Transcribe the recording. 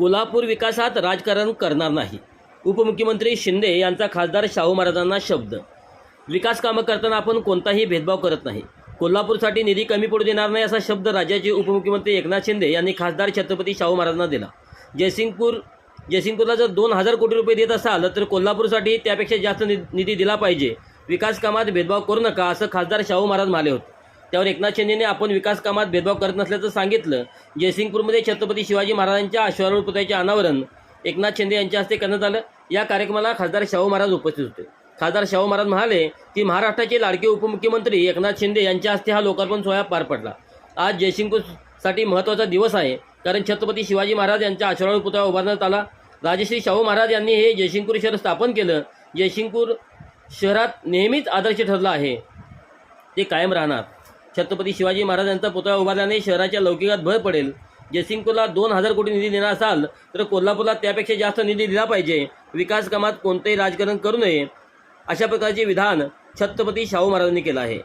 कोल्हापूर विकासात राजकारण करणार नाही. उपमुख्यमंत्री शिंदे यांचा खासदार शाहू महाराजांना शब्द. विकास कामं करताना आपण कोणताही भेदभाव करत नाही. कोल्हापूरसाठी निधी कमी पडू देणार नाही असा शब्द राज्याचे उपमुख्यमंत्री एकनाथ शिंदे यांनी खासदार छत्रपती शाहू महाराजांना दिला. जयसिंगपूर जयसिंगपूरला जर दोन हजार कोटी रुपये देत असाल तर कोल्हापूरसाठी त्यापेक्षा जास्त नि- निधी दिला पाहिजे. विकास कामात भेदभाव करू नका असं खासदार शाहू महाराज म्हणाले होते. त्यावर एकनाथ शिंदेने आपण विकास कामात भेदभाव करत नसल्याचं सांगितलं. जयसिंगपूरमध्ये छत्रपती शिवाजी महाराजांच्या अश्वारूढ पुतळ्याचे अनावरण एकनाथ शिंदे यांच्या हस्ते करण्यात आलं. या कार्यक्रमाला खासदार शाहू महाराज उपस्थित होते. खासदार शाहू महाराज म्हणाले की महाराष्ट्राचे लाडके उपमुख्यमंत्री एकनाथ शिंदे यांच्या हस्ते हा लोकार्पण सोहळा पार पडला. आज जयसिंगपूरसाठी महत्त्वाचा दिवस आहे कारण छत्रपती शिवाजी महाराज यांचा अश्वारूढ पुतळा उभारण्यात आला. राजश्री शाहू महाराज यांनी हे जयसिंगपूर शहर स्थापन केलं. जयसिंगपूर शहरात नेहमीच आदर्श ठरलं आहे. ते कायम राहणार. छत्रपती शिवाजी महाराज यांचा पुतळा उभारल्याने शहराच्या लौकिकात भर पडेल. जयसिंगपूरला दोन हजार कोटी निधी देणार असाल तर कोल्हापूरला त्यापेक्षा जास्त निधी दिला पाहिजे. विकास कामात कोणतेही राजकारण करू नये. अशा प्रकारचे विधान छत्रपती शाहू महाराजांनी केलं आहे.